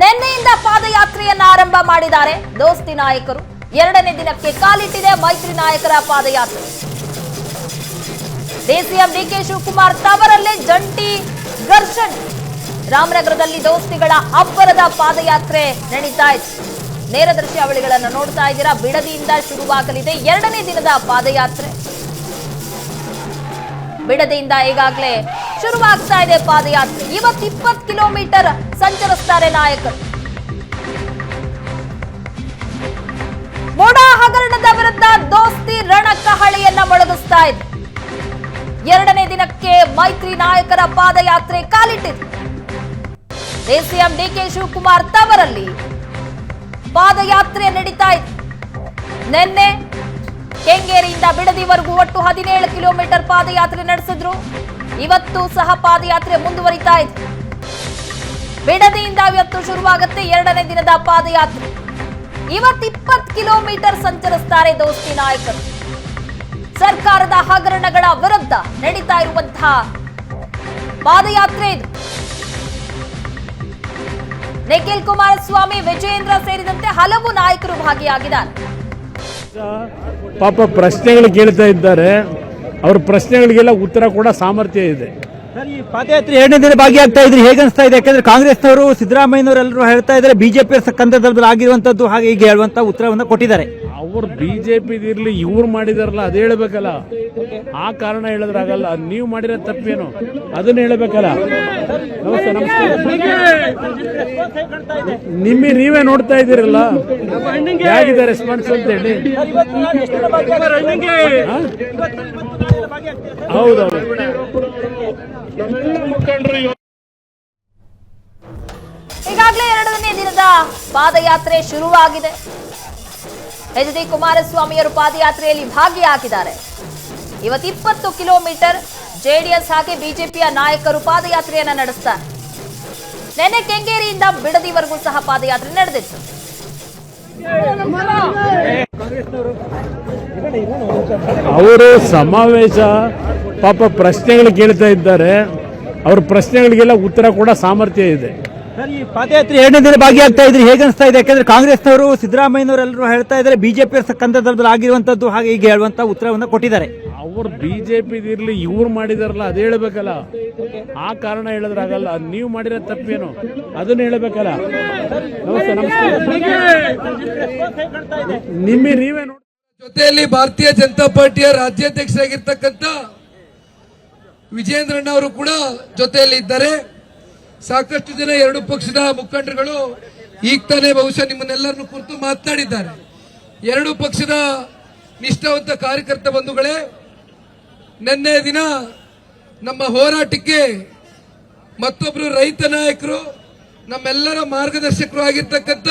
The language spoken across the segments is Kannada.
ನಿನ್ನೆಯಿಂದ ಪಾದಯಾತ್ರೆಯನ್ನ ಆರಂಭ ಮಾಡಿದ್ದಾರೆ ದೋಸ್ತಿ ನಾಯಕರು. ಎರಡನೇ ದಿನಕ್ಕೆ ಕಾಲಿಟ್ಟಿದೆ ಮೈತ್ರಿ ನಾಯಕರ ಪಾದಯಾತ್ರೆ. ಡಿಸಿಎಂ ಡಿಕೆ ಶಿವಕುಮಾರ್ ತವರಲ್ಲೇ ಜಂಟಿ ಘರ್ಷಣೆ. ರಾಮನಗರದಲ್ಲಿ ದೋಸ್ತಿಗಳ ಅಬ್ಬರದ ಪಾದಯಾತ್ರೆ ನಡೀತಾ ಇತ್ತು ನೇರ ದೃಶ್ಯಾವಳಿಗಳನ್ನು ನೋಡ್ತಾ ಇದ್ದೀರಾ, ಬಿಡದಿಯಿಂದ ಶುರುವಾಗಲಿದೆ ಎರಡನೇ ದಿನದ ಪಾದಯಾತ್ರೆ. ಬಿಡದಿಯಿಂದ ಈಗಾಗಲೇ ಶುರುವಾಗ್ತಾ ಇದೆ ಪಾದಯಾತ್ರೆ. ಇವತ್ತು ಇಪ್ಪತ್ತು ಕಿಲೋಮೀಟರ್ ಸಂಚರಿಸ್ತಾರೆ ನಾಯಕರು ಮೋಡಾ ಹಗರಣದ ವಿರುದ್ಧ ದೋಸ್ತಿ ರಣಕಹಳೆಯನ್ನ ಮೊಳಗಿಸ್ತಾ ಇದೆ. ಎರಡನೇ ದಿನಕ್ಕೆ ಮೈತ್ರಿ ನಾಯಕರ ಪಾದಯಾತ್ರೆ ಕಾಲಿಟ್ಟಿದೆ. ಎಸಿಎಂ ಡಿಕೆ ಶಿವಕುಮಾರ್ ತವರಲ್ಲಿ ಪಾದಯಾತ್ರೆ ನಡೀತಾ ಇದೆ. ನಿನ್ನೆ ಕೆಂಗೇರಿಯಿಂದ ಬಿಡದಿವರೆಗೂ ಒಟ್ಟು ಹದಿನೇಳು ಕಿಲೋಮೀಟರ್ ಪಾದಯಾತ್ರೆ ನಡೆಸಿದ್ರು. ಇವತ್ತು ಸಹ ಪಾದಯಾತ್ರೆ ಮುಂದುವರಿತಾ ಇದೆ. ಬಿಡದಿಯಿಂದ ಇವತ್ತು ಶುರುವಾಗುತ್ತೆ ಎರಡನೇ ದಿನದ ಪಾದಯಾತ್ರೆ. ಇವತ್ತು ಇಪ್ಪತ್ತು ಕಿಲೋಮೀಟರ್ ಸಂಚರಿಸ್ತಾರೆ ದೋಸ್ತಿ ನಾಯಕರು. ಸರ್ಕಾರದ ಹಗರಣಗಳ ವಿರುದ್ಧ ನಡೀತಾ ಇರುವಂತಹ ಪಾದಯಾತ್ರೆ ಇದು. ನಿಖಿಲ್ ಕುಮಾರಸ್ವಾಮಿ, ವಿಜಯೇಂದ್ರ ಸೇರಿದಂತೆ ಹಲವು ನಾಯಕರು ಭಾಗಿಯಾಗಿದ್ದಾರೆ. ಪಾಪ ಪ್ರಶ್ನೆಗಳು ಕೇಳ್ತಾ ಇದ್ದಾರೆ. ಅವ್ರ ಪ್ರಶ್ನೆಗಳಿಗೆಲ್ಲ ಉತ್ತರ ಕೂಡ ಸಾಮರ್ಥ್ಯ ಇದೆ. ಪಾದಯಾತ್ರೆ ಎರಡನೇ ದಿನ ಭಾಗಿಯಾಗ್ತಾ ಇದ್ರಿ. ಹೇಗೆ ಅನಿಸ್ತಾ ಇದೆ? ಯಾಕಂದ್ರೆ ಕಾಂಗ್ರೆಸ್ನವರು ಸಿದ್ದರಾಮಯ್ಯನವರೆಲ್ಲರೂ ಹೇಳ್ತಾ ಇದ್ದಾರೆ ಬಿಜೆಪಿ ಸಂದರ್ಭದಲ್ಲಿ ಆಗಿರುವಂತದ್ದು ಹಾಗೆ ಹೀಗೆ ಹೇಳುವಂತ ಉತ್ತರವನ್ನು ಕೊಟ್ಟಿದ್ದಾರೆ. ಅವ್ರು ಬಿಜೆಪಿ ಜೆ ಇರ್ಲಿ ಇವ್ರು ಮಾಡಿದಾರಲ್ಲ ಅದು ಹೇಳ್ಬೇಕಲ್ಲ. ಆ ಕಾರಣ ಹೇಳಿದ್ರಾಗಲ್ಲ ನೀವು ಮಾಡಿರೋ ತಪ್ಪೇನು? ಅದನ್ನ ಹೇಳ್ಬೇಕಲ್ಲ. ನಮಸ್ತೆ ನಮಸ್ತೆ. ನಿಮ್ಮಿ ನೀವೇ ನೋಡ್ತಾ ಇದ್ದೀರಲ್ಲ? ಹೇಗಿದೆ ರೆಸ್ಪಾನ್ಸ್ ಅಂತ ಹೇಳಿ? ಈಗಾಗಲೇ ಎರಡನೇ ದಿನದ ಪಾದಯಾತ್ರೆ ಶುರುವಾಗಿದೆ. ಎಚ್ ಡಿ ಕುಮಾರಸ್ವಾಮಿಯವರು ಪಾದಯಾತ್ರೆಯಲ್ಲಿ ಭಾಗಿಯಾಗಿದ್ದಾರೆ. ಇವತ್ತು ಇಪ್ಪತ್ತು ಕಿಲೋಮೀಟರ್ ಜೆಡಿಎಸ್ ಹಾಗೆ ಬಿಜೆಪಿಯ ನಾಯಕರು ಪಾದಯಾತ್ರೆಯನ್ನ ನಡೆಸ್ತಾರೆ. ನಿನ್ನೆ ಕೆಂಗೇರಿಯಿಂದ ಬಿಡದಿವರೆಗೂ ಸಹ ಪಾದಯಾತ್ರೆ ನಡೆದಿತ್ತು. ಅವರು ಸಮಾವೇಶ, ಪಾಪ ಪ್ರಶ್ನೆಗಳು ಕೇಳ್ತಾ ಇದ್ದಾರೆ. ಅವ್ರ ಪ್ರಶ್ನೆಗಳಿಗೆಲ್ಲ ಉತ್ತರ ಕೂಡ ಸಾಮರ್ಥ್ಯ ಇದೆ. ಈ ಪಾದಯಾತ್ರೆ ಎರಡನೇ ದಿನ ಭಾಗಿಯಾಗ್ತಾ ಇದ್ರೆ. ಹೇಗೆ ಅನಿಸ್ತಾ ಇದೆ? ಯಾಕಂದ್ರೆ ಕಾಂಗ್ರೆಸ್ನವರು ಸಿದ್ದರಾಮಯ್ಯನವರೆಲ್ಲರೂ ಹೇಳ್ತಾ ಇದ್ದಾರೆ ಬಿಜೆಪಿ ಕಂದದಲ್ಲಿ ಆಗಿರುವಂತದ್ದು ಹಾಗೆ ಹೀಗೆ ಹೇಳುವಂತ ಉತ್ತರವನ್ನು ಕೊಟ್ಟಿದ್ದಾರೆ. ಅವ್ರು ಬಿ ಜೆ ಇರ್ಲಿ, ಇವ್ರು ಮಾಡಿದಾರಲ್ಲ, ಅದು ಹೇಳ್ಬೇಕಲ್ಲ. ಆ ಕಾರಣ ಹೇಳಿದ್ರಾಗಲ್ಲ ನೀವು ಮಾಡಿರೋ ತಪ್ಪೇನು? ಅದನ್ನ ಹೇಳ್ಬೇಕಲ್ಲ. ನಮಸ್ತೆ ನಮಸ್ತೆ. ನಿಮ್ಮ ನೀವೇ ನೋಡಿ. ಜೊತೆಯಲ್ಲಿ ಭಾರತೀಯ ಜನತಾ ಪಾರ್ಟಿಯ ರಾಜ್ಯಾಧ್ಯಕ್ಷರಾಗಿರ್ತಕ್ಕಂಥ ವಿಜೇಂದ್ರಣ್ಣ ಅವರು ಕೂಡ ಜೊತೆಯಲ್ಲಿ ಇದ್ದಾರೆ. ಸಾಕಷ್ಟು ಜನ ಎರಡು ಪಕ್ಷದ ಮುಖಂಡರುಗಳು ಈಗ ತಾನೇ ಬಹುಶಃ ನಿಮ್ಮನ್ನೆಲ್ಲರನ್ನು ಕುರಿತು ಮಾತನಾಡಿದ್ದಾರೆ. ಎರಡು ಪಕ್ಷದ ನಿಷ್ಠಾವಂತ ಕಾರ್ಯಕರ್ತ ಬಂಧುಗಳೇ ನಿನ್ನೆ ದಿನ ನಮ್ಮ ಹೋರಾಟಕ್ಕೆ ಮತ್ತೊಬ್ರು ರೈತ ನಾಯಕರು, ನಮ್ಮೆಲ್ಲರ ಮಾರ್ಗದರ್ಶಕರು ಆಗಿರ್ತಕ್ಕಂಥ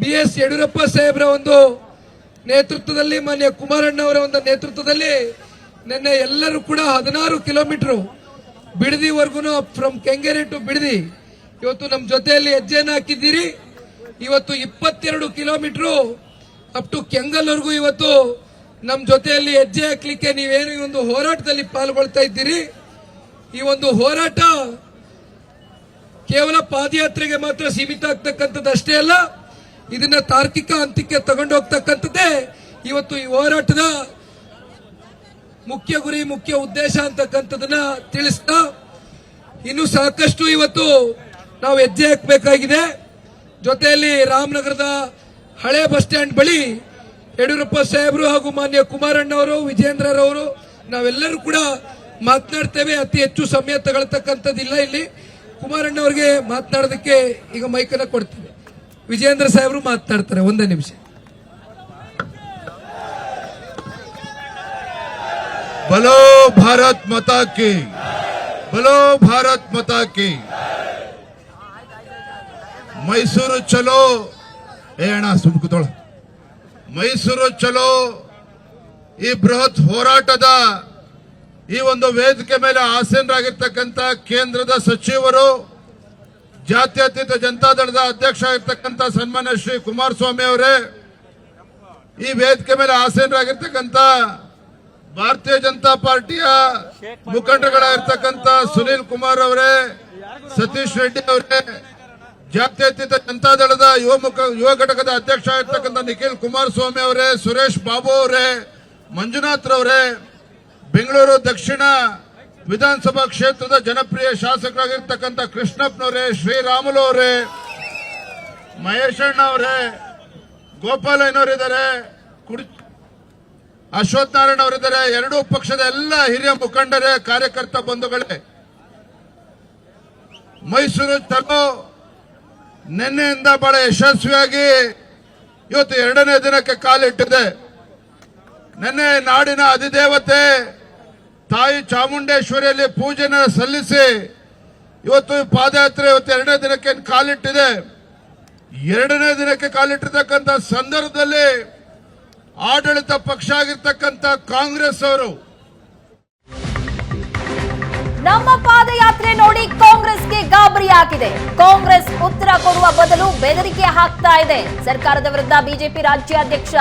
ಬಿ ಎಸ್ ಯಡಿಯೂರಪ್ಪ ಸಾಹೇಬ್ರ ಒಂದು ನೇತೃತ್ವದಲ್ಲಿ, ಮಾನ್ಯ ಕುಮಾರಣ್ಣ ಅವರ ಒಂದು ನೇತೃತ್ವದಲ್ಲಿ ನಿನ್ನೆ ಎಲ್ಲರೂ ಕೂಡ ಹದಿನಾರು ಕಿಲೋಮೀಟರ್ ಬಿಡದಿವರೆಗೂ ಫ್ರಮ್ ಕೆಂಗೇರಿ ಟು ಬಿಡದಿ, ಇವತ್ತು ನಮ್ಮ ಜೊತೆಯಲ್ಲಿ ಹೆಜ್ಜೆಯನ್ನು ಹಾಕಿದ್ದೀರಿ. ಇವತ್ತು ಇಪ್ಪತ್ತೆರಡು ಕಿಲೋಮೀಟರ್ ಅಪ್ ಟು ಕೆಂಗಲ್ವರೆಗೂ ಇವತ್ತು ನಮ್ಮ ಜೊತೆಯಲ್ಲಿ ಹೆಜ್ಜೆ ಹಾಕ್ಲಿಕ್ಕೆ ನೀವೇನು ಈ ಒಂದು ಹೋರಾಟದಲ್ಲಿ ಪಾಲ್ಗೊಳ್ತಾ ಇದ್ದೀರಿ? ಈ ಒಂದು ಹೋರಾಟ ಕೇವಲ ಪಾದಯಾತ್ರೆಗೆ ಮಾತ್ರ ಸೀಮಿತ ಆಗ್ತಕ್ಕಂಥದ್ದು ಅಷ್ಟೇ ಅಲ್ಲ, ಇದನ್ನ ತಾರ್ಕಿಕ ಹಂತಕ್ಕೆ ತಗೊಂಡು ಹೋಗ್ತಕ್ಕಂಥದ್ದೇ ಇವತ್ತು ಈ ಹೋರಾಟದ ಮುಖ್ಯ ಗುರಿ, ಮುಖ್ಯ ಉದ್ದೇಶ ಅಂತಕ್ಕಂಥದನ್ನ ತಿಳಿಸ್ತಾ, ಇನ್ನು ಸಾಕಷ್ಟು ಇವತ್ತು ನಾವು ಹೆಜ್ಜೆ ಹಾಕಬೇಕಾಗಿದೆ. ಜೊತೆಯಲ್ಲಿ ರಾಮನಗರದ ಹಳೆ ಬಸ್ ಸ್ಟ್ಯಾಂಡ್ ಬಳಿ ಯಡಿಯೂರಪ್ಪ ಸಾಹೇಬರು ಹಾಗೂ ಮಾನ್ಯ ಕುಮಾರಣ್ಣವರು ವಿಜೇಂದ್ರರವರು ನಾವೆಲ್ಲರೂ ಕೂಡ ಮಾತನಾಡ್ತೇವೆ. ಅತಿ ಹೆಚ್ಚು ಸಮಯ ತಗೊಳ್ತಕ್ಕಂಥದ್ದಿಲ್ಲ ಇಲ್ಲಿ. ಕುಮಾರಣ್ಣವ್ರಿಗೆ ಮಾತನಾಡೋದಕ್ಕೆ ಈಗ ಮೈಕನ್ನ ಕೊಡ್ತೇವೆ ವಿಜೇಂದ್ರ ಸಾಹೇಬರು ಮಾತನಾಡ್ತಾರೆ. ಒಂದೇ ನಿಮಿಷ. ಬಲೋ ಭಾರತ್ ಮತಾಕಿ ಬಲೋ ಭಾರತ್ ಮತಾಕಿ ಮೈಸೂರು ಚಲೋ. ಏ ಅಣ್ಣ ಮೈಸೂರು ಚಲೋ. ಈ ಬೃಹತ್ ಹೋರಾಟದ ಈ ಒಂದು ವೇದಿಕೆ ಮೇಲೆ ಆಸೀನರಾಗಿರ್ತಕ್ಕಂಥ ಕೇಂದ್ರದ ಸಚಿವರು ಜಾತ್ಯತೀತ ಜನತಾದಳದ ಅಧ್ಯಕ್ಷ ಆಗಿರ್ತಕ್ಕಂಥ ಸನ್ಮಾನ್ಯ ಶ್ರೀ ಕುಮಾರಸ್ವಾಮಿ ಅವರೇ, ಈ ವೇದಿಕೆ ಮೇಲೆ ಆಸೀನರಾಗಿರ್ತಕ್ಕಂಥ ಭಾರತೀಯ ಜನತಾ ಪಾರ್ಟಿಯ ಮುಖಂಡರುಗಳಾಗಿರ್ತಕ್ಕಂಥ ಸುನೀಲ್ ಕುಮಾರ್ ಅವರೇ, ಸತೀಶ್ ರೆಡ್ಡಿ ಅವರೇ ಜಾತ್ಯತೀತ ಜನತಾದಳದ ಯುವ ಮುಖ, ಯುವ ಘಟಕದ ಅಧ್ಯಕ್ಷ ಆಗಿರ್ತಕ್ಕಂಥ ನಿಖಿಲ್ ಕುಮಾರಸ್ವಾಮಿ ಅವರೇ, ಸುರೇಶ್ ಬಾಬು ಅವರೇ, ಮಂಜುನಾಥ್ ರವರೇ, ಬೆಂಗಳೂರು ದಕ್ಷಿಣ ವಿಧಾನಸಭಾ ಕ್ಷೇತ್ರದ ಜನಪ್ರಿಯ ಶಾಸಕರಾಗಿರ್ತಕ್ಕಂಥ ಕೃಷ್ಣಪ್ಪನವರೇ, ಶ್ರೀರಾಮುಲು ಅವರೇ, ಮಹೇಶಣ್ಣ ಅವರೇ, ಗೋಪಾಲಯ್ಯನವರಿದ್ದಾರೆ ಅಶ್ವಥ್ ನಾರಾಯಣ ಅವರಿದ್ದಾರೆ, ಎರಡೂ ಪಕ್ಷದ ಎಲ್ಲ ಹಿರಿಯ ಮುಖಂಡರೇ, ಕಾರ್ಯಕರ್ತ ಬಂಧುಗಳೇ. ಮೈಸೂರು ಚಲೋ ನಿನ್ನೆಯಿಂದ ಬಹಳ ಯಶಸ್ವಿಯಾಗಿ ಇವತ್ತು ಎರಡನೇ ದಿನಕ್ಕೆ ಕಾಲಿಟ್ಟಿದೆ. ನಿನ್ನೆ ನಾಡಿನ ಅಧಿದೇವತೆ ತಾಯಿ ಚಾಮುಂಡೇಶ್ವರಿಯಲ್ಲಿ ಪೂಜೆನ ಸಲ್ಲಿಸಿ ಇವತ್ತು ಪಾದಯಾತ್ರೆ ಇವತ್ತು ಎರಡನೇ ದಿನಕ್ಕೆ ಕಾಲಿಟ್ಟಿದೆ. ಎರಡನೇ ದಿನಕ್ಕೆ ಕಾಲಿಟ್ಟಿರ್ತಕ್ಕಂಥ ಸಂದರ್ಭದಲ್ಲಿ ಆಡಳಿತ ಪಕ್ಷ ಆಗಿರ್ತಕ್ಕಂಥ ಕಾಂಗ್ರೆಸ್ ಅವರು ನಮ್ಮ ಪಾದಯಾತ್ರೆ ನೋಡಿ ಕಾಂಗ್ರೆಸ್ಗೆ ಗಾಬರಿ ಆಗಿದೆ. ಕಾಂಗ್ರೆಸ್ ಉತ್ತರ ಕೊಡುವ ಬದಲು ಬೆದರಿಕೆ ಹಾಕ್ತಾ ಇದೆ. ಸರ್ಕಾರದ ವಿರುದ್ಧ ಬಿಜೆಪಿ ರಾಜ್ಯಾಧ್ಯಕ್ಷ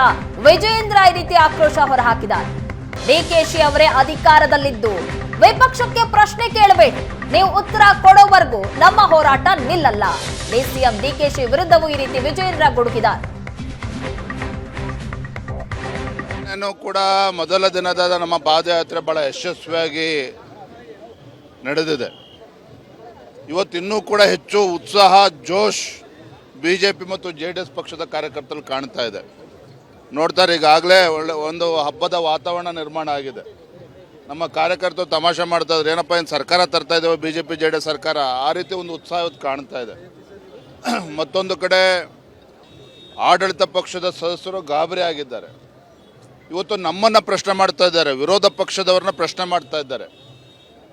ವಿಜಯೇಂದ್ರ ಈ ರೀತಿ ಆಕ್ರೋಶ ಹೊರಹಾಕಿದ್ದಾರೆ. ಡಿಕೆಶಿ ಅವರೇ ಅಧಿಕಾರದಲ್ಲಿದ್ದು. ವಿಪಕ್ಷಕ್ಕೆ ಪ್ರಶ್ನೆ ಕೇಳಬೇಡಿ. ನೀವು ಉತ್ತರ ಕೊಡೋವರೆಗೂ ನಮ್ಮ ಹೋರಾಟ ನಿಲ್ಲಲ್ಲ. ಡಿಸಿಎಂ ಡಿಕೆಶಿ ವಿರುದ್ಧವೂ ಈ ರೀತಿ ವಿಜಯೇಂದ್ರ ಗುಡುಕಿದ್ದಾರೆ. ನಾನು ಕೂಡ ಮೊದಲ ದಿನದ ನಮ್ಮ ಪಾದಯಾತ್ರೆ ಬಹಳ ಯಶಸ್ವಿಯಾಗಿ ನಡೆದಿದೆ. ಇವತ್ತಿನ್ನೂ ಕೂಡ ಹೆಚ್ಚು ಉತ್ಸಾಹ, ಜೋಶ್ ಬಿ ಜೆ ಪಿ ಮತ್ತು ಜೆ ಡಿ ಎಸ್ ಪಕ್ಷದ ಕಾರ್ಯಕರ್ತರು ಕಾಣ್ತಾ ಇದೆ. ನೋಡ್ತಾರೆ ಈಗಾಗಲೇ ಒಳ್ಳೆ ಒಂದು ಹಬ್ಬದ ವಾತಾವರಣ ನಿರ್ಮಾಣ ಆಗಿದೆ. ನಮ್ಮ ಕಾರ್ಯಕರ್ತರು ತಮಾಷೆ ಮಾಡ್ತಾ ಇದ್ರು, ಏನಪ್ಪ ಏನು ಸರ್ಕಾರ ತರ್ತಾ ಇದ್ದೇವೆ B J P J D S ಸರ್ಕಾರ, ಆ ರೀತಿ ಒಂದು ಉತ್ಸಾಹ ಕಾಣ್ತಾ ಇದೆ. ಮತ್ತೊಂದು ಕಡೆ ಆಡಳಿತ ಪಕ್ಷದ ಸದಸ್ಯರು ಗಾಬರಿ ಆಗಿದ್ದಾರೆ. ಇವತ್ತು ನಮ್ಮನ್ನು ಪ್ರಶ್ನೆ ಮಾಡ್ತಾ ಇದ್ದಾರೆ, ವಿರೋಧ ಪಕ್ಷದವ್ರನ್ನ ಪ್ರಶ್ನೆ ಮಾಡ್ತಾ ಇದ್ದಾರೆ.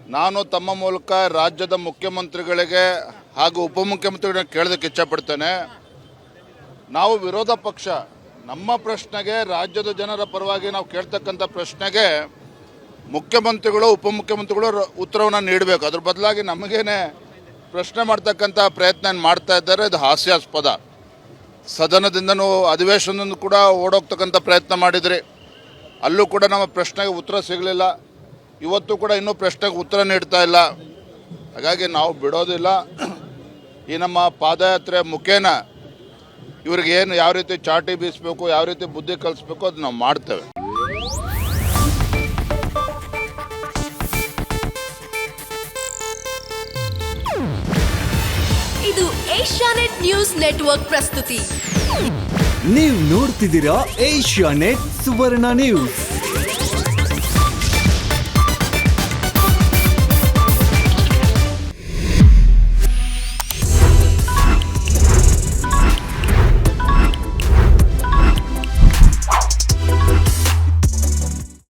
ನಾನು ತಮ್ಮ ಮೂಲಕ ರಾಜ್ಯದ ಮುಖ್ಯಮಂತ್ರಿಗಳಿಗೆ ಹಾಗೂ ಉಪಮುಖ್ಯಮಂತ್ರಿಗಳನ್ನ ಕೇಳೋದಕ್ಕೆ ಇಚ್ಛಪಡ್ತೇನೆ. ನಾವು ವಿರೋಧ ಪಕ್ಷ, ನಮ್ಮ ಪ್ರಶ್ನೆಗೆ ರಾಜ್ಯದ ಜನರ ಪರವಾಗಿ ನಾವು ಕೇಳ್ತಕ್ಕಂಥ ಪ್ರಶ್ನೆಗೆ ಮುಖ್ಯಮಂತ್ರಿಗಳು, ಉಪಮುಖ್ಯಮಂತ್ರಿಗಳು ಉತ್ತರವನ್ನು ನೀಡಬೇಕು. ಅದ್ರ ಬದಲಾಗಿ ನಮಗೇನೆ ಪ್ರಶ್ನೆ ಮಾಡ್ತಕ್ಕಂಥ ಪ್ರಯತ್ನ ಮಾಡ್ತಾ ಇದ್ದಾರೆ. ಇದು ಹಾಸ್ಯಾಸ್ಪದ. ಸದನದಿಂದನೂ ಅಧಿವೇಶನದಿಂದ ಕೂಡ ಓಡೋಗ್ತಕ್ಕಂಥ ಪ್ರಯತ್ನ ಮಾಡಿದ್ರಿ. ಅಲ್ಲೂ ಕೂಡ ನಮ್ಮ ಪ್ರಶ್ನೆಗೆ ಉತ್ತರ ಸಿಗಲಿಲ್ಲ. ಇವತ್ತು ಕೂಡ ಇನ್ನೂ ಪ್ರಶ್ನೆಗೆ ಉತ್ತರ ನೀಡ್ತಾ ಇಲ್ಲ. ಹಾಗಾಗಿ ನಾವು ಬಿಡೋದಿಲ್ಲ. ಈ ನಮ್ಮ ಪಾದಯಾತ್ರೆ ಮುಖೇನ ಇವ್ರಿಗೆ ಏನು ಯಾವ ರೀತಿ ಚಾಟಿ ಬೀಸಬೇಕು ಯಾವ ರೀತಿ ಬುದ್ಧಿ ಕಲಿಸ್ಬೇಕು ಅದು ನಾವು ಮಾಡ್ತೇವೆ. ಇದು ಏಷ್ಯಾನೆಟ್ ನ್ಯೂಸ್ ನೆಟ್ವರ್ಕ್ ಪ್ರಸ್ತುತಿ. ನೀವು ನೋಡ್ತಿದ್ದೀರಾ ಏಷ್ಯಾ ನೆಟ್ ಸುವರ್ಣ ನ್ಯೂಸ್.